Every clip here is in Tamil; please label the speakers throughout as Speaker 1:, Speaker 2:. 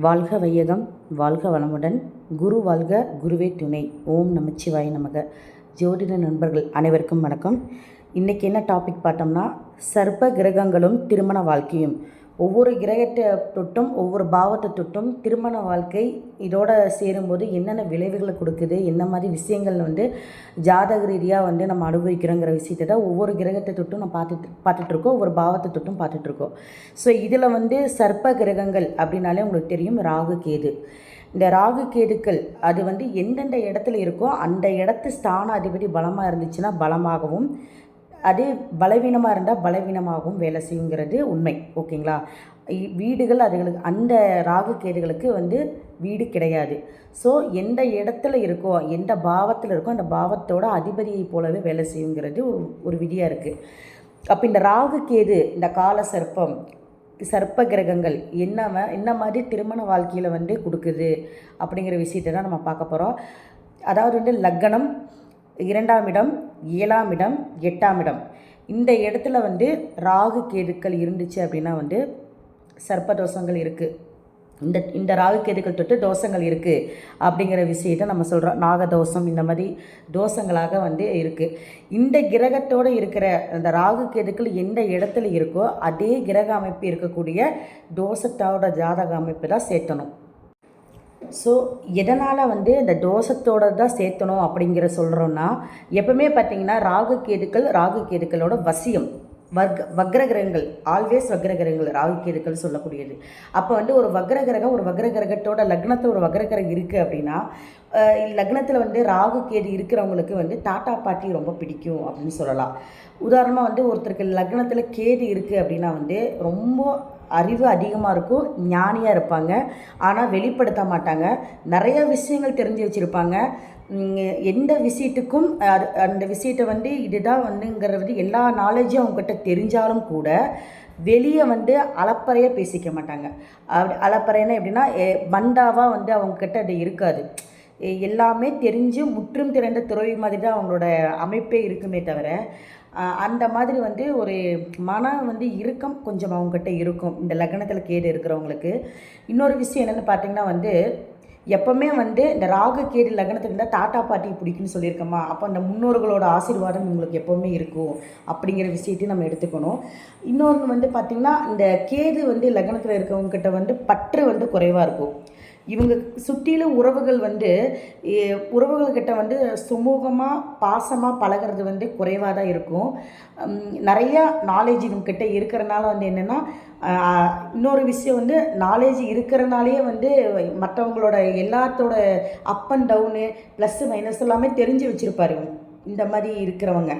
Speaker 1: வாழ்க வையகம் வாழ்க வளமுடன். குரு வாழ்க குருவே துணை. ஓம் நமச்சிவாய நமக. ஜோதிட நண்பர்கள் அனைவருக்கும் வணக்கம். இன்றைக்கி என்ன டாபிக் பார்த்தோம்னா சர்ப்ப கிரகங்களும் திருமண வாழ்க்கையும். ஒவ்வொரு கிரகத்தை தொட்டும் ஒவ்வொரு பாவத்தை தொட்டும் திருமண வாழ்க்கை இதோட சேரும்போது என்னென்ன விளைவுகளை கொடுக்குது என்ன மாதிரி விஷயங்கள் வந்து ஜாதக ரீதியாக வந்து நம்ம அனுபவிக்கிறோங்கிற விஷயத்தை தான் ஒவ்வொரு கிரகத்தை தொட்டும் நம்ம பார்த்துட்டு பார்த்துட்ருக்கோம் ஒவ்வொரு பாவத்தை தொட்டும் பார்த்துட்ருக்கோம். ஸோ இதில் வந்து சர்ப்ப கிரகங்கள் அப்படின்னாலே உங்களுக்கு தெரியும் ராகு கேது. இந்த ராகு கேதுக்கள் அது வந்து எந்தெந்த இடத்துல இருக்கோ அந்த இடத்து ஸ்தான அதிபதி பலமாக இருந்துச்சுன்னா பலமாகவும் அதே பலவீனமாக இருந்தால் பலவீனமாகவும் வேலை செய்யுங்கிறது உண்மை ஓகேங்களா? இ- வீடுகள் அதுகளுக்கு அந்த ராகு கேதுகளுக்கு வந்து வீடு கிடையாது. ஸோ எந்த இடத்துல இருக்கோ எந்த பாவத்தில் இருக்கோ அந்த பாவத்தோட அதிபதியை போலவே வேலை செய்யுங்கிறது ஒரு ஒரு விதியாக இருக்குது அப்போ இந்த ராகு கேது இந்த கால சர்ப்பம் சர்ப்ப கிரகங்கள் என்ன என்ன மாதிரி திருமண வாழ்க்கையில் வந்து கொடுக்குது அப்படிங்கிற விஷயத்தை தான் நம்ம பார்க்க போகிறோம் அதாவது வந்து லக்னம் இரண்டாம் இடம் ஏழாம் இடம் எட்டாம் இடம். இந்த இடத்துல வந்து ராகு கேதுக்கள் இருந்துச்சு அப்படின்னா வந்து சர்ப்ப தோஷங்கள் இருக்குது இந்த இந்த ராகு கேதுக்கள் தொட்டு தோஷங்கள் இருக்குது அப்படிங்கிற விஷயத்தை நம்ம சொல்கிறோம் நாகதோஷம் இந்த மாதிரி தோஷங்களாக வந்து இருக்குது இந்த கிரகத்தோடு இருக்கிற அந்த ராகு கேதுக்கள் எந்த இடத்துல இருக்கோ அதே கிரக அமைப்பு இருக்கக்கூடிய தோஷத்தோட ஜாதக அமைப்பு தான் சேர்த்தணும் ஸோ எதனால் வந்து இந்த தோஷத்தோட தான் சேர்த்தணும் அப்படிங்கிற சொல்கிறோன்னா எப்பவுமே பார்த்தீங்கன்னா ராகு கேதுக்கள் ராகு கேதுக்களோட வசியம் வர்க் வக்ரகிரகங்கள் ஆல்வேஸ் வக்ரகிரகங்கள் ராகு கேதுக்கள் சொல்லக்கூடியது. அப்போ வந்து ஒரு வக்ரகிரகம் ஒரு வக்ரகிரகத்தோட லக்னத்தில் ஒரு வக்ரகிரகம் இருக்குது அப்படின்னா லக்னத்தில் வந்து ராகு கேது இருக்கிறவங்களுக்கு வந்து டாட்டா பாட்டி ரொம்ப பிடிக்கும் அப்படின்னு சொல்லலாம். உதாரணமாக வந்து ஒருத்தருக்கு லக்னத்தில் கேது இருக்குது அப்படின்னா வந்து ரொம்ப அறிவு அதிகமாக இருக்கும் ஞானியாக இருப்பாங்க. ஆனால் வெளிப்படுத்த மாட்டாங்க. நிறைய விஷயங்கள் தெரிஞ்சு வச்சுருப்பாங்க. எந்த விஷயத்துக்கும் அது அந்த விஷயத்தை வந்து இதுதான் வந்துங்கிறது எல்லா நாலேஜும் அவங்ககிட்ட தெரிஞ்சாலும் கூட வெளியே வந்து அளப்பறையாக பேசிக்க மாட்டாங்க. அப்படி அளப்பறைன்னா எப்படின்னா பண்டாவாக வந்து அவங்கக்கிட்ட அது இருக்காது. எல்லாமே தெரிஞ்சு முற்றும் திறந்த துறவி மாதிரி தான் அவங்களோட அமைப்பே இருக்குமே தவிர அந்த மாதிரி வந்து ஒரு மன வந்து இறுக்கம் கொஞ்சம் அவங்ககிட்ட இருக்கும். இந்த லக்னத்தில் கேடு இருக்கிறவங்களுக்கு. இன்னொரு விஷயம் என்னென்னு பார்த்தீங்கன்னா வந்து எப்போவுமே வந்து இந்த ராகு கேது லக்னத்துக்கு இருந்தால் டாட்டா பாட்டி பிடிக்குன்னு சொல்லியிருக்கோமா? அப்போ அந்த முன்னோர்களோட ஆசீர்வாதம் உங்களுக்கு எப்போவுமே இருக்கும் அப்படிங்கிற விஷயத்தையும் நம்ம எடுத்துக்கணும். இன்னொன்று வந்து பார்த்திங்கன்னா இந்த கேது வந்து லக்னத்தில் இருக்கிறவங்ககிட்ட வந்து பற்று வந்து குறைவாக இருக்கும். இவங்க சுற்றிலும் உறவுகள் வந்து உறவுகள்கிட்ட வந்து சுமூகமாக பாசமாக பழகுறது வந்து குறைவாக தான் இருக்கும். நிறையா நாலேஜ் இவங்கக்கிட்ட இருக்கிறனால வந்து என்னென்னா இன்னொரு விஷயம் வந்து நாலேஜ் இருக்கிறனாலேயே வந்து மற்றவங்களோட எல்லாத்தோட up and down plus minus எல்லாமே தெரிஞ்சு வச்சுருப்பாரு இந்த மாதிரி இருக்கிறவங்க.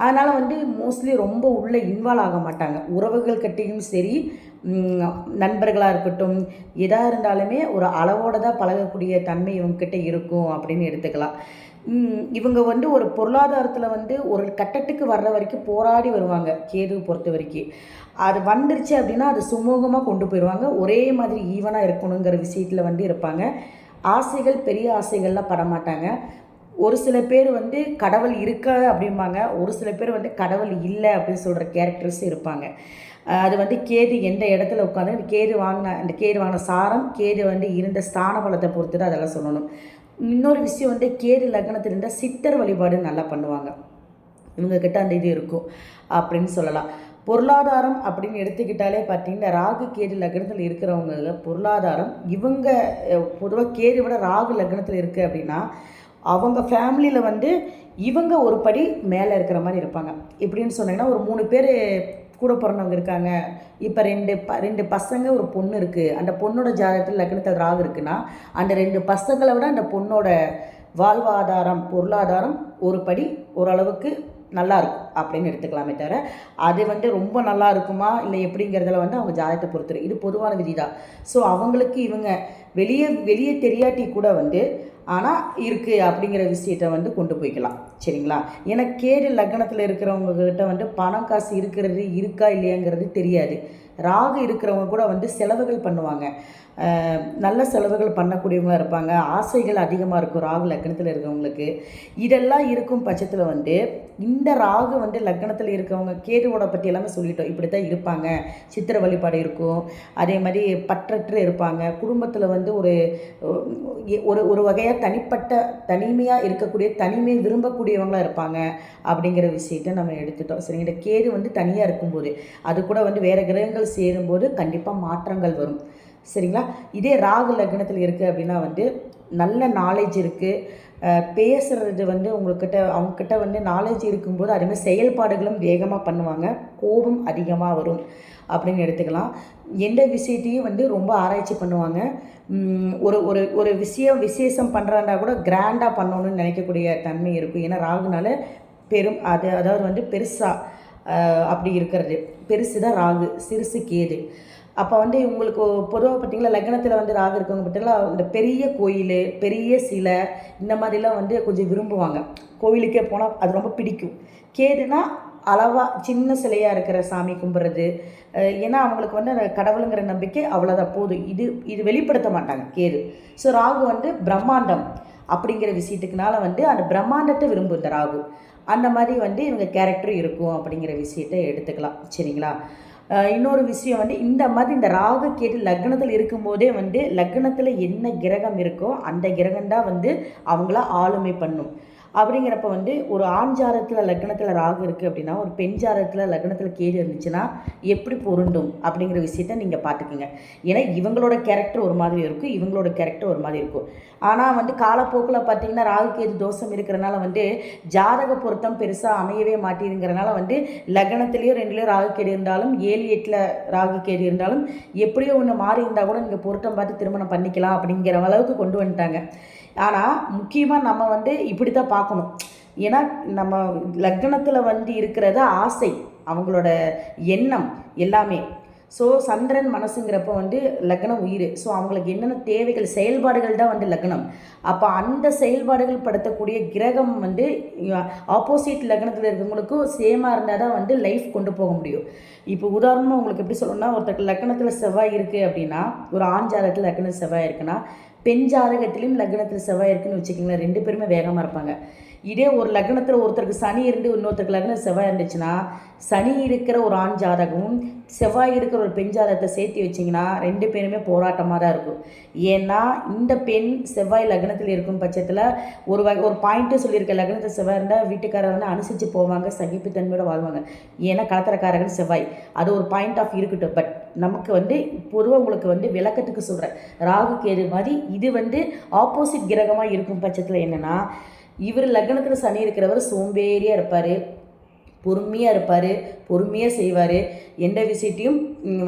Speaker 1: அதனால் வந்து மோஸ்ட்லி ரொம்ப உள்ளே இன்வால்வ் ஆக மாட்டாங்க. உறவுகள் கட்டியும் சரி நண்பர்களாக இருக்கட்டும் எதாக இருந்தாலுமே ஒரு அளவோடு தான் பழகக்கூடிய தன்மை இவங்கக்கிட்ட இருக்கும் அப்படின்னு எடுத்துக்கலாம். இவங்க வந்து ஒரு பொருளாதாரத்தில் வந்து ஒரு கட்டத்துக்கு வர்ற வரைக்கும் போராடி வருவாங்க கேது பொறுத்த வரைக்கும். அது வந்துருச்சு அப்படின்னா அது சுமூகமாக கொண்டு போயிடுவாங்க ஒரே மாதிரி ஈவனாக இருக்கணுங்கிற விஷயத்தில் வந்து இருப்பாங்க. ஆசைகள் பெரிய ஆசைகள்லாம் பட மாட்டாங்க ஒரு சில பேர் வந்து கடவுள் இருக்கா அப்படிம்பாங்க. ஒரு சில பேர் வந்து கடவுள் இல்லை அப்படின்னு சொல்கிற கேரக்டர்ஸ் இருப்பாங்க. அது வந்து கேது எந்த இடத்துல உட்காந்து அந்த கேது வாங்கின அந்த கேது வாங்கின சாரம் கேது வந்து இருந்த ஸ்தான பலத்தை பொறுத்து தான் அதெல்லாம் சொல்லணும். இன்னொரு விஷயம் வந்து கேது லக்னத்தில் இருந்தால் சித்தர் வழிபாடு நல்லா பண்ணுவாங்க. இவங்கக்கிட்ட அந்த இது இருக்கும் அப்படின்னு சொல்லலாம். பொருளாதாரம் அப்படின்னு எடுத்துக்கிட்டாலே பார்த்தீங்கன்னா ராகு கேது லக்னத்தில் இருக்கிறவங்க பொருளாதாரம் இவங்க பொதுவாக கேது விட ராகு லக்னத்தில் இருக்குது அப்படின்னா அவங்க ஃபேமிலியில் வந்து இவங்க ஒரு படி மேலே இருக்கிற மாதிரி இருப்பாங்க. எப்படின்னு சொன்னீங்கன்னா ஒரு மூணு பேர் கூட பிறந்தவங்க இருக்காங்க. இப்போ ரெண்டு ப ரெண்டு பசங்க ஒரு பொண்ணு இருக்குது அந்த பொண்ணோட ஜாதகத்தில் லக்னத்தில் ராகு இருக்குன்னா அந்த ரெண்டு பசங்களை விட அந்த பொண்ணோட வாழ்வாதாரம் பொருளாதாரம் ஒரு படி ஓரளவுக்கு நல்லா இருக்கும் அப்படின்னு எடுத்துக்கலாமே தவிர அது வந்து ரொம்ப நல்லா இருக்குமா இல்லை எப்படிங்கிறதுல வந்து அவங்க ஜாதகத்தை பொறுத்துரு இது பொதுவான விதி தான் ஸோ அவங்களுக்கு இவங்க வெளியே வெளியே தெரியாட்டி கூட வந்து ஆனால் இருக்குது அப்படிங்கிற விஷயத்த வந்து கொண்டு போய்க்கலாம். சரிங்களா? ஏன்னா கேடு லக்னத்தில் இருக்கிறவங்கக்கிட்ட வந்து பணம் காசு இருக்கிறது இருக்கா இல்லையாங்கிறது தெரியாது. ராகு இருக்கிறவங்க கூட வந்து செலவுகள் பண்ணுவாங்க. நல்ல செலவுகள் பண்ணக்கூடியவங்களாக இருப்பாங்க. ஆசைகள் அதிகமாக இருக்கும் ராகு லக்னத்தில் இருக்கிறவங்களுக்கு. இதெல்லாம் இருக்கும் பட்சத்தில் வந்து இந்த ராகு வந்து லக்னத்தில் இருக்கிறவங்க கேதுவோட பற்றி எல்லாமே சொல்லிட்டோம். இப்படி தான் இருப்பாங்க. சித்திர வழிபாடு இருக்கும். அதே மாதிரி பற்றற்று இருப்பாங்க. குடும்பத்தில் வந்து ஒரு ஒரு ஒரு வகையாக தனிப்பட்ட தனிமையாக இருக்கக்கூடிய தனிமை விரும்பக்கூடியவங்களாக இருப்பாங்க. அப்படிங்கிற விஷயத்தை நம்ம எடுத்துட்டோம். சரிங்க. இந்த கேது வந்து தனியாக இருக்கும்போது அது கூட வந்து வேறு கிரகங்கள் சேரும்போது கண்டிப்பாக மாற்றங்கள் வரும். சரிங்களா? இதே ராகு லக்னத்தில் இருக்குது அப்படின்னா வந்து நல்ல நாலேஜ் இருக்குது பேசுகிறது வந்து உங்கள்கிட்ட அவங்கக்கிட்ட வந்து நாலேஜ் இருக்கும்போது அதேமாதிரி செயல்பாடுகளும் வேகமாக பண்ணுவாங்க. கோபம் அதிகமாக வரும் அப்படின்னு எடுத்துக்கலாம். எந்த விஷயத்தையும் வந்து ரொம்ப ஆராய்ச்சி பண்ணுவாங்க. ஒரு ஒரு ஒரு விஷயம் விசேஷம் பண்ணுறாண்டா கூட கிராண்டாக பண்ணணும்னு நினைக்கக்கூடிய தன்மை இருக்கும். ஏன்னா ராகுனால பெரும் அது அதாவது வந்து பெருசாக அப்படி இருக்கிறது. பெருசு தான் ராகு சிறுசு கேது. அப்போ வந்து உங்களுக்கு பொதுவாக பார்த்தீங்களா லக்னத்தில் வந்து ராகு இருக்கவங்க பார்த்தீங்களா இந்த பெரிய கோயில் பெரிய சிலை இந்த மாதிரிலாம் வந்து கொஞ்சம் விரும்புவாங்க. கோவிலுக்கே போனால் அது ரொம்ப பிடிக்கும். கேதுனா அளவாக சின்ன சிலையாக இருக்கிற சாமி கும்பிட்றது. ஏன்னா அவங்களுக்கு வந்து அந்த கடவுளுங்கிற நம்பிக்கை அவ்வளோதான் போதும். இது இது வெளிப்படுத்த மாட்டாங்க கேது. ஸோ ராகு வந்து பிரம்மாண்டம் அப்படிங்கிற விஷயத்துக்குனால வந்து அந்த பிரம்மாண்டத்தை விரும்பும் இந்த ராகு. அந்த மாதிரி வந்து இவங்க கேரக்டர் இருக்கும் அப்படிங்கிற விஷயத்தை எடுத்துக்கலாம். சரிங்களா? இன்னொரு விஷயம் வந்து இந்த மாதிரி இந்த ராகு கேது லக்னத்தில் இருக்கும்போதே வந்து லக்னத்தில் என்ன கிரகம் இருக்கோ அந்த கிரகம் தான் வந்து அவங்கள ஆளுமை பண்ணும். அப்படிங்கிறப்ப வந்து ஒரு ஆண் ஜாரத்தில் லக்னத்தில் ராகு இருக்குது அப்படின்னா ஒரு பெண் ஜாரத்தில் லக்னத்தில் கேடு இருந்துச்சுன்னா எப்படி பொருண்டும் அப்படிங்கிற விஷயத்த நீங்கள் பார்த்துக்குங்க. ஏன்னா இவங்களோட கேரக்டர் ஒரு மாதிரி இருக்கும் இவங்களோட கேரக்டர் ஒரு மாதிரி இருக்கும். ஆனால் வந்து காலப்போக்கில் பார்த்தீங்கன்னா ராகு கேது தோஷம் இருக்கிறனால வந்து ஜாதக பொருத்தம் பெருசாக அமையவே மாட்டேங்கிறனால வந்து லக்னத்துலேயோ ரெண்டுலேயும் ராகு கேடு இருந்தாலும் ஏழு எட்டில் ராகு கேடு இருந்தாலும் எப்படியோ ஒன்று மாறி இருந்தால் கூட நீங்கள் பொருத்தம் பார்த்து திருமணம் பண்ணிக்கலாம் அப்படிங்கிற அளவுக்கு கொண்டு வந்துட்டாங்க. ஆனால் முக்கியமாக நம்ம வந்து இப்படி தான் பார்க்கணும். ஏன்னா நம்ம லக்னத்தில் வந்து இருக்கிறது ஆசை அவங்களோட எண்ணம் எல்லாமே. ஸோ சந்திரன் மனசுங்கிறப்ப வந்து லக்னம் உயிர். ஸோ அவங்களுக்கு என்னென்ன தேவைகள் செயல்பாடுகள் தான் வந்து லக்னம். அப்போ அந்த செயல்பாடுகள் படுத்தக்கூடிய கிரகம் வந்து ஆப்போசிட் லக்னத்தில் இருக்கிறவங்களுக்கும் சேமாக இருந்தால் தான் வந்து லைஃப் கொண்டு போக முடியும். இப்போ உதாரணமாக உங்களுக்கு எப்படி சொல்லணும்னா ஒருத்தருக்கு லக்னத்தில் செவ்வாய் இருக்குது அப்படின்னா ஒரு ஆண் ஜாதகத்தில் லக்னம் செவ்வாய் இருக்குன்னா பெண் ஜாதகத்திலையும் லக்னத்தில் செவ்வாய் இருக்குன்னு வச்சுக்கோங்களேன் ரெண்டு பேருமே வேகமாக இருப்பாங்க. இதே ஒரு லக்னத்தில் ஒருத்தருக்கு சனி இருந்து இன்னொருத்தருக்கு லக்னம் செவ்வாய் இருந்துச்சுன்னா சனி இருக்கிற ஒரு ஆண் ஜாதகமும் செவ்வாய் இருக்கிற ஒரு பெண் ஜாதகத்தை சேர்த்து வச்சிங்கன்னா ரெண்டு பேருமே போராட்டமாக தான் இருக்கும். ஏன்னா இந்த பெண் செவ்வாய் லக்னத்தில் இருக்கும் பட்சத்தில் ஒரு வகை ஒரு பாயிண்ட்டு சொல்லியிருக்க லக்னத்தில் செவ்வாய் இருந்தால் வீட்டுக்காரர் வந்து அனுசரித்து போவாங்க சகிப்புத்தன்மையோடு வாழ்வாங்க. ஏன்னா கலத்தரக்காரர்கள் செவ்வாய். அது ஒரு பாயிண்ட் ஆஃப் இருக்கட்டும். பட் நமக்கு வந்து பொதுவாக உங்களுக்கு வந்து விளக்கத்துக்கு சொல்கிறேன் ராகு கேது மாதிரி இது வந்து ஆப்போசிட் கிரகமாக இருக்கும் பட்சத்தில் என்னென்னா இவர் லக்னத்தில் சனி இருக்கிறவர் சோம்பேறியாக இருப்பார் பொறுமையாக இருப்பார் பொறுமையாக செய்வார். எந்த விஷயத்தையும்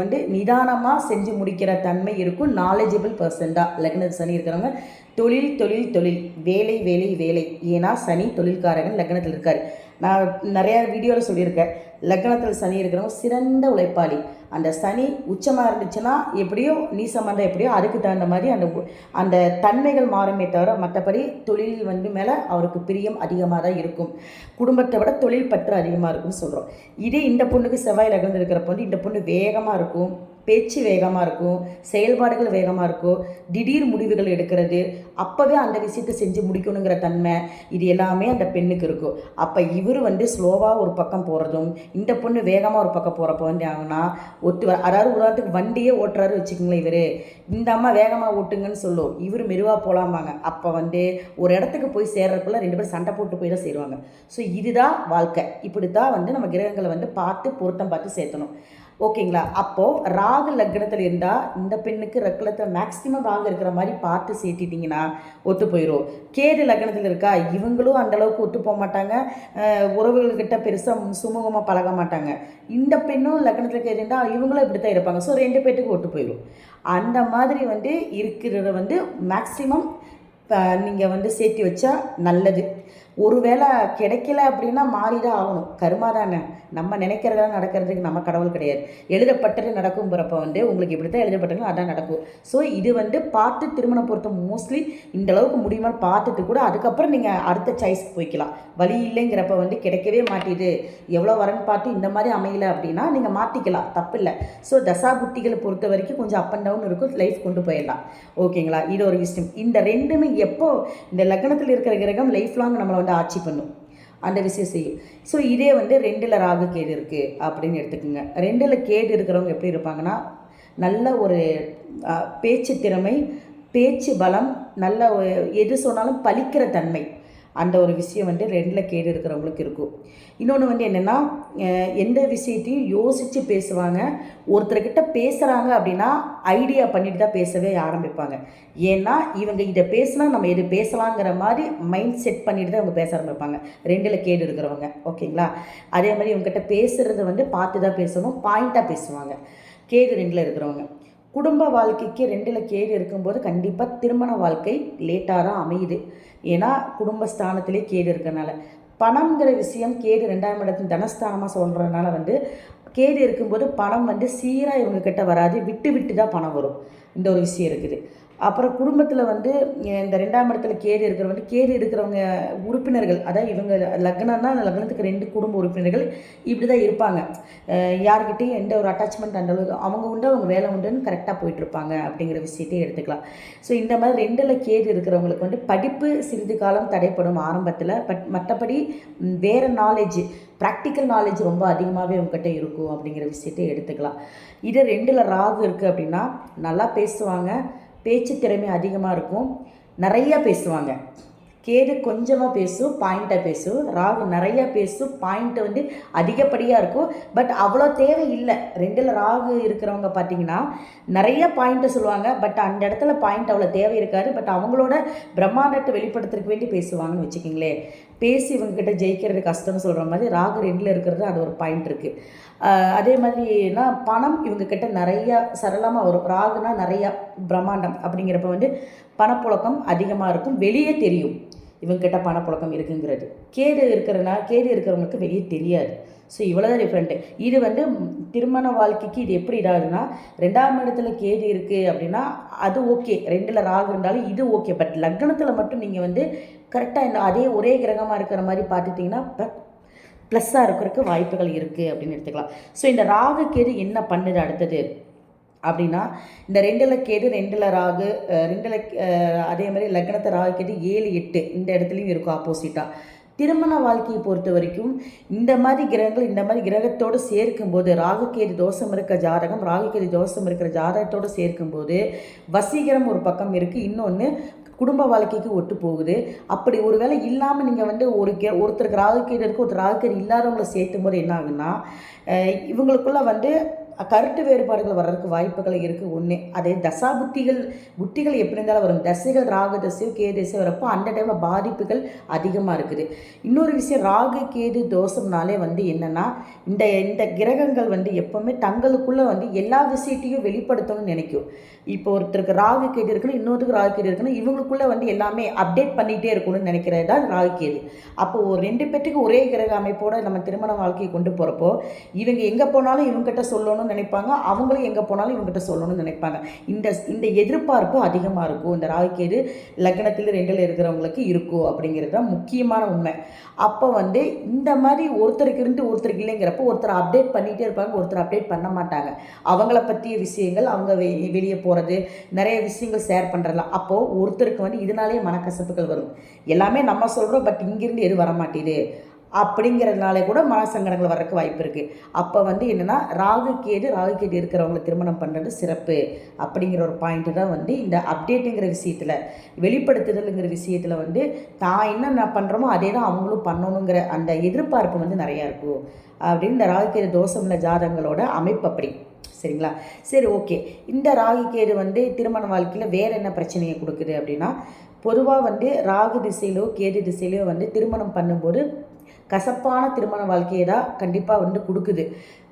Speaker 1: வந்து நிதானமாக செஞ்சு முடிக்கிற தன்மை இருக்கும் நாலேஜபிள் பர்சன் தான். லக்னத்தில் சனி இருக்கிறவங்க தொழில் தொழில் தொழில். வேலை வேலை வேலை. ஏன்னா சனி தொழில்காரகன் லக்னத்தில் இருக்கார். நான் நிறையா வீடியோவில் சொல்லியிருக்கேன். லக்னத்தில் சனி இருக்கிறவங்க சிறந்த உழைப்பாளி. அந்த சனி உச்சமாக இருந்துச்சுன்னா எப்படியோ நீசமாக இருந்தால் எப்படியோ அதுக்கு தகுந்த மாதிரி அந்த அந்த தன்மைகள் மாறுமே தவிர மற்றபடி தொழில் வந்து மேலே அவருக்கு பிரியம் அதிகமாக தான் இருக்கும். குடும்பத்தை விட தொழில் பற்று அதிகமாக இருக்கும்னு சொல்கிறோம் இதே இந்த பொண்ணுக்கு செவ்வாய் லக்னம் இருக்கிறப்ப வந்து இந்த பொண்ணு வேகமாக இருக்கும். பேச்சு வேகமாக இருக்கும் செயல்பாடுகள் வேகமாக இருக்கும் திடீர் முடிவுகள் எடுக்கிறது. அப்போவே அந்த விஷயத்தை செஞ்சு முடிக்கணுங்கிற தன்மை இது எல்லாமே அந்த பெண்ணுக்கு இருக்கும். அப்போ இவர் வந்து ஸ்லோவாக ஒரு பக்கம் போகிறதும் இந்த பொண்ணு வேகமாக ஒரு பக்கம் போகிறப்ப வந்து ஆகுனா ஒத்து அதாவது உதாரணத்துக்கு வண்டியே ஓட்டுறாரு வச்சுக்கோங்களேன் இவர். இந்த அம்மா வேகமாக ஓட்டுங்கன்னு சொல்லும். இவர் மெதுவாக போகலாம்பாங்க அப்போ வந்து ஒரு இடத்துக்கு போய் சேர்றதுக்குள்ள ரெண்டு பேரும் சண்டை போட்டு போய் தான் சேருவாங்க. ஸோ இதுதான் வாழ்க்கை. இப்படி தான் வந்து நம்ம கிரகங்களை வந்து பார்த்து பொருத்தம் பார்த்து சேர்த்தணும். ஓகேங்களா? அப்போது ராகு லக்னத்தில் இருந்தால் இந்த பெண்ணுக்கு ரக்லத்தில் மேக்ஸிமம் ராகு இருக்கிற மாதிரி பார்த்து சேர்த்திட்டிங்கன்னா ஒத்து போயிடும் கேது லக்னத்தில் இருக்கா இவங்களும் அந்த அளவுக்கு ஒத்து போக மாட்டாங்க. உறவுகள்கிட்ட பெருசாக சுமூகமாக பழக மாட்டாங்க. இந்த பெண்ணும் லக்னத்தில் கேது இருந்தால் இவங்களும் இப்படி தான் இருப்பாங்க. ஸோ ரெண்டு பேர்த்துக்கு ஒத்து போயிடும் அந்த மாதிரி வந்து இருக்கிறத வந்து மேக்ஸிமம் நீங்கள் வந்து சேர்த்து வச்சா நல்லது. ஒருவேளை கிடைக்கல அப்படின்னா மாறி தான் ஆகணும். கருமா தானே. நம்ம நினைக்கிறதா நடக்கிறதுக்கு நம்ம கடவுள் கிடையாது. எழுதப்பட்டது நடக்குங்கிறப்ப வந்து உங்களுக்கு இப்படி தான் எழுதப்பட்டது அதான் நடக்கும். ஸோ இது வந்து பார்த்து திருமண பொருத்தம் மோஸ்ட்லி இந்த அளவுக்கு முடியுமான்னு பார்த்துட்டு கூட அதுக்கப்புறம் நீங்கள் அடுத்த சாய்ஸ்க்கு போய்க்கலாம். வழி இல்லைங்கிறப்ப வந்து கிடைக்கவே மாட்டேது. எவ்வளோ வரன்னு பார்த்து இந்த மாதிரி அமையல அப்படின்னா நீங்கள் மாற்றிக்கலாம் தப்பு இல்லை. ஸோ தசா குட்டிகளை பொறுத்த வரைக்கும் கொஞ்சம் அப் அண்ட் டவுன் இருக்கும். லைஃப் கொண்டு போயிடலாம். ஓகேங்களா இது ஒரு விஷயம். இந்த ரெண்டுமே எப்போ இந்த லக்னத்தில் இருக்கிற கிரகம் லைஃப் லாங் நம்மளை வந்து ஆட்சி பண்ணும். அந்த விஷயம் செய்யும். ஸோ இதே வந்து ரெண்டில் ராகு கேடு இருக்குது அப்படின்னு எடுத்துக்கோங்க. ரெண்டில் கேடு இருக்கிறவங்க எப்படி இருப்பாங்கன்னா நல்ல ஒரு பேச்சு திறமை பேச்சு பலம் நல்ல எது சொன்னாலும் பலிக்கிற தன்மை. அந்த ஒரு விஷயம் வந்து ரெண்டில் கேடு இருக்கிறவங்களுக்கு இருக்கும். இன்னொன்று வந்து என்னென்னா எந்த விஷயத்தையும் யோசித்து பேசுவாங்க. ஒருத்தர்கிட்ட பேசுகிறாங்க அப்படின்னா ஐடியா பண்ணிட்டு தான் பேசவே ஆரம்பிப்பாங்க. ஏன்னா இவங்க இதை பேசினா நம்ம எது பேசலாங்கிற மாதிரி மைண்ட் செட் பண்ணிட்டு தான் இவங்க பேச ஆரம்பிப்பாங்க. ரெண்டில் கேடு இருக்கிறவங்க. ஓகேங்களா? அதே மாதிரி இவங்ககிட்ட பேசுகிறத வந்து பார்த்து தான் பேசணும் பாயிண்ட்டாக பேசுவாங்க. கேது ரெண்டில் இருக்கிறவங்க. குடும்ப வாழ்க்கைக்கு ரெண்டில் கேடு இருக்கும்போது கண்டிப்பாக திருமண வாழ்க்கை லேட்டாக தான் அமையுது. ஏன்னா குடும்பஸ்தானத்திலே கேடு இருக்கிறனால. பணம்ங்கிற விஷயம் கேடு ரெண்டாம் இடத்தின் தனஸ்தானமாக சொல்கிறதுனால வந்து கேடு இருக்கும்போது பணம் வந்து சீராக இவங்கக்கிட்ட வராது. விட்டு விட்டு தான் பணம் வரும். இந்த ஒரு விஷயம் இருக்குது. அப்புறம் குடும்பத்தில் வந்து இந்த ரெண்டாம் இடத்துல கேடு இருக்கிற வந்து கேடு இருக்கிறவங்க உறுப்பினர்கள் அதாவது இவங்க லக்னம்னா அந்த லக்னத்துக்கு ரெண்டு குடும்ப உறுப்பினர்கள் இப்படி தான் இருப்பாங்க யார்கிட்டையும் எந்த ஒரு அட்டாச்மெண்ட் அந்த அளவுக்கு அவங்க உண்டு அவங்க வேலை உண்டுன்னு கரெக்டாக போயிட்டுருப்பாங்க அப்படிங்கிற விஷயத்தையும் எடுத்துக்கலாம். ஸோ இந்த மாதிரி ரெண்டில் கேடு இருக்கிறவங்களுக்கு வந்து படிப்பு சிறிது காலம் தடைப்படும் ஆரம்பத்தில். பட் மற்றபடி வேறு நாலேஜ் ப்ராக்டிக்கல் நாலேஜ் ரொம்ப அதிகமாகவே உங்ககிட்ட இருக்கும் அப்படிங்கிற விஷயத்தை எடுத்துக்கலாம். இது ரெண்டில் ராகு இருக்குது அப்படின்னா நல்லா பேசுவாங்க. பேச்சு திறமை அதிகமாக இருக்கும். நிறையா பேசுவாங்க. கேது கொஞ்சமாக பேசும் பாயிண்ட்டாக பேசும் ராகு நிறையா பேசும் பாயிண்ட்டு வந்து அதிகப்படியாக இருக்கும். பட் அவ்வளோ தேவை இல்லை. ரெண்டில் ராகு இருக்கிறவங்க பார்த்தீங்கன்னா நிறைய பாயிண்ட்டை சொல்லுவாங்க. பட் அந்த இடத்துல பாயிண்ட் அவ்வளோ தேவை இருக்காது. பட் அவங்களோட பிரம்மாண்டத்தை வெளிப்படுத்துறதுக்கு வேண்டி பேசுவாங்கன்னு வச்சுக்கிங்களேன். பேசி இவங்ககிட்ட ஜெயிக்கிறது கஷ்டம்னு சொல்கிற மாதிரி ராகு ரெண்டில் இருக்கிறது அது ஒரு பாயிண்ட் இருக்குது அதே மாதிரினா பணம் இவங்கக்கிட்ட நிறையா சரளமாக வரும். ராகுனா நிறையா பிரம்மாண்டம் அப்படிங்கிறப்ப வந்து பணப்புழக்கம் அதிகமாக இருக்கும். வெளியே தெரியும் இவங்ககிட்ட பணப்புழக்கம் இருக்குங்கிறது. கேது இருக்கிறனா கேது இருக்கிறவங்களுக்கு வெளியே தெரியாது. ஸோ இவ்வளோதான் டிஃப்ரெண்ட்டு இது வந்து திருமண வாழ்க்கைக்கு இது எப்படி இதாகுதுன்னா ரெண்டாம் இடத்துல கேது இருக்குது அப்படின்னா அது ஓகே ரெண்டில் ராகு இருந்தாலும் இது ஓகே பட் லக்னத்தில் மட்டும் நீங்கள் வந்து கரெக்டாக இந்த அதே ஒரே கிரகமாக இருக்கிற மாதிரி பார்த்துட்டிங்கன்னா பட் ப்ளஸ்ஸாக இருக்கிறதுக்கு வாய்ப்புகள் இருக்குது அப்படின்னு எடுத்துக்கலாம். ஸோ இந்த ராகு கேது என்ன பண்ணுது அடுத்தது? அப்படின்னா இந்த ரெண்டில் கேது ரெண்டில் ராகு ரெண்டில் அதே மாதிரி லக்னத்தை ராகு கேது ஏழு எட்டு இந்த இடத்துலையும் இருக்கும் ஆப்போசிட்டாக திருமண வாழ்க்கையை பொறுத்த வரைக்கும் இந்த மாதிரி கிரகங்கள் இந்த மாதிரி கிரகத்தோடு சேர்க்கும்போது ராகுக்கேது தோஷம் இருக்க ஜாதகம் ராகுக்கேது தோஷம் இருக்கிற ஜாதகத்தோடு சேர்க்கும்போது வசீகரம் ஒரு பக்கம் இருக்குது இன்னொன்று குடும்ப வாழ்க்கைக்கு ஒட்டு போகுது. அப்படி ஒருவேளை இல்லாமல் நீங்கள் வந்து ஒரு கே ஒருத்தருக்கு ராகுகேது இருக்கு ஒருத்தர் ராகுகேது இல்லாதவங்களை சேர்த்தும் போது என்ன ஆகுன்னா இவங்களுக்குள்ளே இவங்களுக்குள்ள வந்து கருத்து வேறுபாடுகள் வர்றதுக்கு வாய்ப்புகள் இருக்குது ஒன்று அதே தசா புத்திகள் புத்திகள் எப்படி இருந்தாலும் வரும். தசைகள் ராகு தசை கே தசை வரப்போ அந்த டைமில் பாதிப்புகள் அதிகமாக இருக்குது. இன்னொரு விஷயம் ராகு கேது தோஷம்னாலே வந்து என்னென்னா இந்த இந்த கிரகங்கள் வந்து எப்போவுமே தங்களுக்குள்ளே வந்து எல்லா விஷயத்தையும் வெளிப்படுத்தணும்னு நினைக்கும். இப்போ ஒருத்தருக்கு ராகு கேது இருக்கணும் இன்னொருத்தருக்கு ராகு கேது இருக்கணும் இவங்களுக்குள்ளே வந்து எல்லாமே அப்டேட் பண்ணிகிட்டே இருக்கணும்னு நினைக்கிறது தான் ராகு கேது. அப்போ ஒரு ரெண்டு பேர்த்துக்கு ஒரே கிரக அமைப்போடு நம்ம திருமண வாழ்க்கையை கொண்டு போகிறப்போ இவங்க எங்கே போனாலும் இவங்ககிட்ட சொல்லணும் சொல்லணும்னு நினைப்பாங்க. அவங்களும் எங்கே போனாலும் இவங்ககிட்ட சொல்லணும்னு நினைப்பாங்க. இந்த இந்த எதிர்பார்ப்பு அதிகமாக இருக்கும். இந்த ராகுக்கேது லக்னத்தில் ரெண்டில் இருக்கிறவங்களுக்கு இருக்கும் அப்படிங்கிறது தான் முக்கியமான உண்மை. அப்போ வந்து இந்த மாதிரி ஒருத்தருக்கு இருந்து ஒருத்தருக்கு இல்லைங்கிறப்போ ஒருத்தர் அப்டேட் பண்ணிகிட்டே இருப்பாங்க. ஒருத்தர் அப்டேட் பண்ண மாட்டாங்க. அவங்கள பற்றிய விஷயங்கள் அவங்க வெளியே போகிறது நிறைய விஷயங்கள் ஷேர் பண்ணுறலாம் அப்போது ஒருத்தருக்கு வந்து இதனாலேயே மனக்கசப்புகள் வரும். எல்லாமே நம்ம சொல்கிறோம் பட் இங்கேருந்து எதுவும் வர மாட்டேது அப்படிங்கிறதுனால கூட மனசங்கடங்கள் வர்றதுக்கு வாய்ப்பு இருக்குது அப்போ வந்து என்னென்னா ராகு கேடு ராகு கேடு இருக்கிறவங்கள திருமணம் பண்ணுறது சிறப்பு அப்படிங்கிற ஒரு பாயிண்ட்டு தான் வந்து இந்த அப்டேட்டுங்கிற விஷயத்தில் வெளிப்படுத்துதலுங்கிற விஷயத்தில் வந்து தான் என்ன நான் பண்ணுறோமோ அதே தான் அவங்களும் பண்ணணுங்கிற அந்த எதிர்பார்ப்பு வந்து நிறையா இருக்கும். அப்படின்னு இந்த ராகு கேது தோஷமுள்ள ஜாதங்களோட அமைப்பு அப்படி. சரிங்களா? சரி ஓகே இந்த ராகு கேடு வந்து திருமண வாழ்க்கையில் வேறு என்ன பிரச்சனையை கொடுக்குது அப்படின்னா பொதுவாக வந்து ராகு திசையிலோ கேது திசையிலோ வந்து திருமணம் பண்ணும்போது கசப்பான திருமண வாழ்க்கையை தான் கண்டிப்பாக வந்து கொடுக்குது.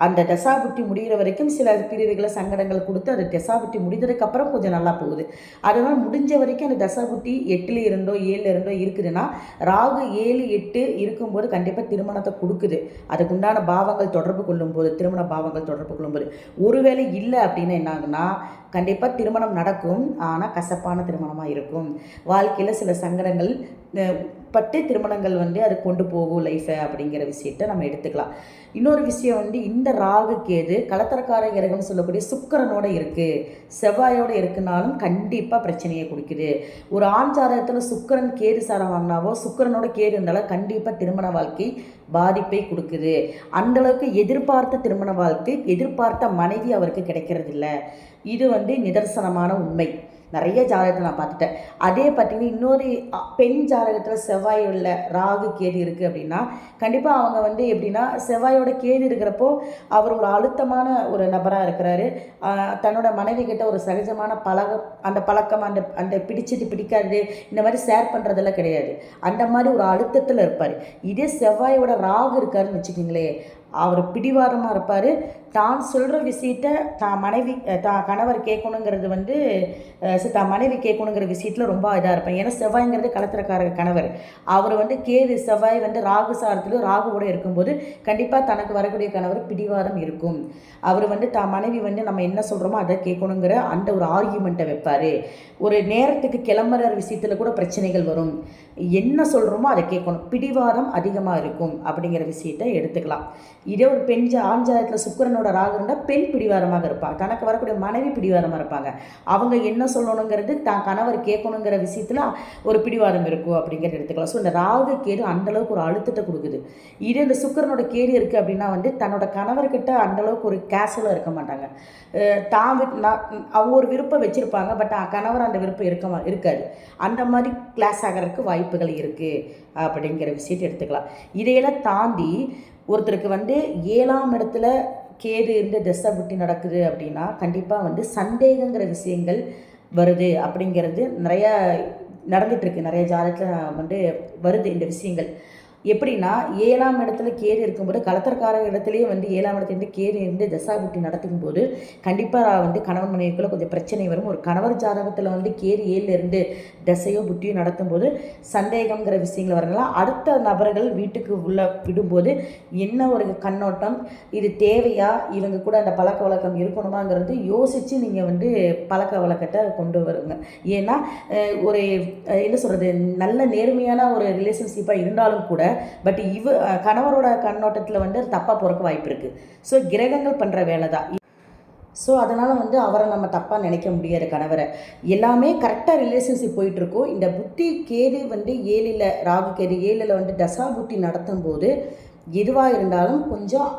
Speaker 1: அந்த தசாபுட்டி முடிகிற வரைக்கும் சில பிரிவுகளை சங்கடங்கள் கொடுத்து அது தசாபுட்டி முடிந்ததுக்கப்புறம் கொஞ்சம் நல்லா போகுது. அதனால் முடிஞ்ச வரைக்கும் அந்த தசாபுட்டி எட்டில் இருந்தோ ஏழில் இருந்தோ இருக்குதுன்னா ராகு ஏழு எட்டு இருக்கும்போது கண்டிப்பாக திருமணத்தை கொடுக்குது. அதுக்குண்டான பாவங்கள் தொடர்பு கொள்ளும்போது திருமண பாவங்கள் தொடர்பு கொள்ளும்போது. ஒருவேளை இல்லை அப்படின்னு என்னாகுன்னா கண்டிப்பாக திருமணம் நடக்கும் ஆனால் கசப்பான திருமணமாக இருக்கும். வாழ்க்கையில் சில சங்கடங்கள் பட்டு திருமணங்கள் வந்து அது கொண்டு போகும் லைஃப்பை அப்படிங்கிற விஷயத்த நம்ம எடுத்துக்கலாம். இன்னொரு விஷயம் வந்து இந்த ராகு கேது கலத்தரக்கார கிரகம்னு சொல்லக்கூடிய சுக்கரனோட இருக்குது செவ்வாயோடு இருக்குனாலும் கண்டிப்பாக பிரச்சனையை கொடுக்குது. ஒரு ஆண் ஜாதகத்தில் சுக்கரன் கேது சாரம் வாங்கினாவோ சுக்கரனோட கேது இருந்தாலும் கண்டிப்பாக திருமண வாழ்க்கை பாதிப்பை கொடுக்குது. அந்தளவுக்கு எதிர்பார்த்த திருமண வாழ்க்கை எதிர்பார்த்த மனைவி அவருக்கு கிடைக்கிறதில்ல. இது வந்து நிதர்சனமான உண்மை. நிறைய ஜாதகத்தை நான் பார்த்துட்டேன். அதே பார்த்திங்கன்னா இன்னொரு பெண் ஜாதகத்தில் செவ்வாய் உள்ள ராகு கேது இருக்குது அப்படின்னா கண்டிப்பாக அவங்க வந்து எப்படின்னா செவ்வாயோட கேது இருக்கிறப்போ அவர் ஒரு அழுத்தமான ஒரு நபராக இருக்கிறாரு. தன்னோட மனைவி கிட்ட ஒரு சகஜமான பழகம் அந்த பழக்கம் அந்த அந்த பிடிச்சது பிடிக்காது இந்த மாதிரி ஷேர் பண்ணுறதெல்லாம் கிடையாது. அந்த மாதிரி ஒரு அழுத்தத்தில் இருப்பார். இதே செவ்வாயோட ராகு இருக்காருன்னு வச்சுக்கிங்களேன் அவர் பிடிவாரமாக இருப்பார். தான் சொல்கிற விஷயத்த தான் மனைவி தான் கணவர் கேட்கணுங்கிறது வந்து தான் மனைவி கேட்கணுங்கிற விஷயத்தில் ரொம்ப இதாக இருப்பேன் ஏன்னா செவ்வாய்ங்கிறது கலத்திரக்கார கணவர். அவர் வந்து கேது செவ்வாய் வந்து ராகு சாரத்தில் ராகுவோடு இருக்கும்போது கண்டிப்பாக தனக்கு வரக்கூடிய கணவர் பிடிவாதம் இருக்கும். அவர் வந்து தான் மனைவி வந்து நம்ம என்ன சொல்கிறோமோ அதை கேட்கணுங்கிற அந்த ஒரு ஆர்கியூமெண்ட்டை வைப்பார். ஒரு நேரத்துக்கு கிளம்புற விஷயத்தில் கூட பிரச்சனைகள் வரும். என்ன சொல்கிறோமோ அதை கேட்கணும். பிடிவாதம் அதிகமாக இருக்கும் அப்படிங்கிற விஷயத்தை எடுத்துக்கலாம். இதே ஒரு பெண் ஆண் ஜாதகத்தில் சுக்கரனோட ராகு இருந்தால் பெண் பிடிவாரமாக இருப்பாங்க. தனக்கு வரக்கூடிய மனைவி பிடிவாரமாக இருப்பாங்க. அவங்க என்ன சொல்லணுங்கிறது தான் கணவர் கேட்கணுங்கிற விஷயத்தில் ஒரு பிடிவாரம் இருக்கும் அப்படிங்கிறத எடுத்துக்கலாம். ஸோ இந்த ராகு கேது அந்தளவுக்கு ஒரு அழுத்தத்தை கொடுக்குது. இதே இந்த சுக்கரனோட கேடு இருக்குது அப்படின்னா வந்து தன்னோட கணவர்கிட்ட அந்தளவுக்கு ஒரு கேஷுவலாக இருக்க மாட்டாங்க. தான் அவங்க ஒரு விருப்பம் வச்சுருப்பாங்க. பட் கணவர் அந்த விருப்பம் இருக்க இருக்காது. அந்த மாதிரி கிளாஸ் ஆகிறதுக்கு வாய்ப்புகள் இருக்குது அப்படிங்கிற விஷயத்தை எடுத்துக்கலாம். இதையெல்லாம் தாண்டி ஒருத்தருக்கு வந்து ஏழாம் இடத்துல கேது இருந்து திசை புட்டி நடக்குது அப்படின்னா கண்டிப்பாக வந்து சந்தேகங்கிற விஷயங்கள் வருது அப்படிங்கிறது நிறையா நடந்துகிட்ருக்கு நிறைய ஜாதகத்தில் வந்து வருது இந்த விஷயங்கள். எப்படின்னா ஏழாம் இடத்துல கேது இருக்கும்போது கலத்தரக்கார இடத்துலையே வந்து ஏழாம் இடத்துலேருந்து கேது இருந்து தசாபுட்டி நடத்தும் போது கண்டிப்பாக வந்து கணவன் மனைவிக்குள்ளே கொஞ்சம் பிரச்சனை வரும். ஒரு கணவர் ஜாதகத்தில் வந்து கேது ஏழில் இருந்து தசையோ புட்டியோ நடத்தும் போது சந்தேகங்கிற விஷயங்கள் வரனால அடுத்த நபர்கள் வீட்டுக்கு உள்ள விடும்போது என்ன ஒரு கண்ணோட்டம்? இது தேவையா? இவங்க கூட அந்த பழக்க வழக்கம் இருக்கணுமாங்கிறது யோசித்து நீங்கள் வந்து பழக்க வழக்கத்தை கொண்டு வருங்க. ஏன்னா ஒரு என்ன சொல்கிறது நல்ல நேர்மையான ஒரு ரிலேஷன்ஷிப்பாக இருந்தாலும் கூட பட் இவ கணவரோட கண்ணோட்டத்தில் வந்து தப்பாக போகிறக்கு வாய்ப்பு இருக்குது ஸோ கிரகங்கள் பண்ணுற வேலை தான் ஸோ அதனால் வந்து அவரை நம்ம தப்பாக நினைக்க முடியாது கணவரை. எல்லாமே கரெக்டாக ரிலேஷன்ஷிப் போயிட்டுருக்கோம் இந்த புத்தி கேது வந்து ஏழில் ராகு கேது ஏழில் வந்து தசா புத்தி நடத்தும் போது எதுவாக இருந்தாலும் கொஞ்சம்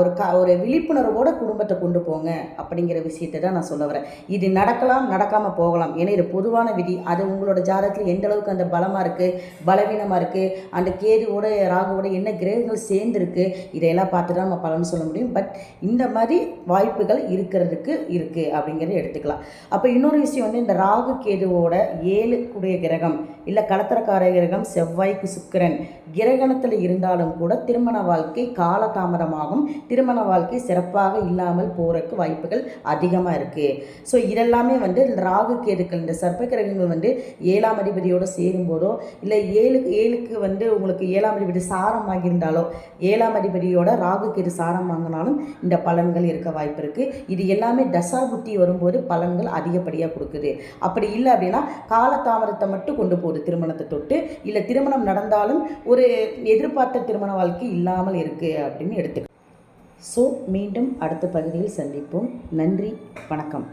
Speaker 1: ஒரு க ஒரு விழிப்புணர்வோட குடும்பத்தை கொண்டு போங்க அப்படிங்கிற விஷயத்தை தான் நான் சொல்ல வரேன். இது நடக்கலாம் நடக்காமல் போகலாம். ஏன்னா இது பொதுவான விதி. அது உங்களோட ஜாதகத்தில் எந்த அளவுக்கு அந்த பலமாக இருக்குது பலவீனமாக இருக்குது அந்த கேதுவோட ராகுவோட என்ன கிரகங்கள் சேர்ந்துருக்கு இதையெல்லாம் பார்த்து தான் நம்ம பலன் சொல்ல முடியும். பட் இந்த மாதிரி வாய்ப்புகள் இருக்கிறதுக்கு இருக்குது அப்படிங்கிறத எடுத்துக்கலாம். அப்போ இன்னொரு விஷயம் வந்து இந்த ராகு கேதுவோட ஏழு கூடிய கிரகம். இல்லை கலத்திரக்கார கிரகம் செவ்வாய்க்கு சுக்கிரன் கிரகணத்தில் இருந்தாலும் கூட திருமண வாழ்க்கை காலதாமதமாகும். திருமண வாழ்க்கை சிறப்பாக இல்லாமல் போகிறதுக்கு வாய்ப்புகள் அதிகமாக இருக்குது ஸோ இதெல்லாமே வந்து இந்த ராகு கேதுக்கள் இந்த சர்ப்ப கிரகங்கள் வந்து ஏழாம் அதிபதியோடு சேரும்போதோ இல்லை ஏழுக்கு ஏழுக்கு வந்து உங்களுக்கு ஏழாம் அதிபதி சாரம் வாங்கியிருந்தாலோ ஏழாம் அதிபதியோட ராகு கேது சாரம் வாங்கினாலும் இந்த பலன்கள் இருக்க வாய்ப்பு இருக்குது இது எல்லாமே தசா புத்தி வரும்போது பலன்கள் அதிகப்படியாக கொடுக்குது. அப்படி இல்லை அப்படின்னா காலதாமதத்தை மட்டும் கொண்டு ஒரு திருமணத்தை தொட்டு இல்லை திருமணம் நடந்தாலும் ஒரு எதிர்பார்த்த திருமண வாழ்க்கை இல்லாமல் இருக்குது அப்படின்னு எடுத்துக்கலாம் ஸோ மீண்டும் அடுத்த பகுதியில் சந்திப்போம். நன்றி வணக்கம்.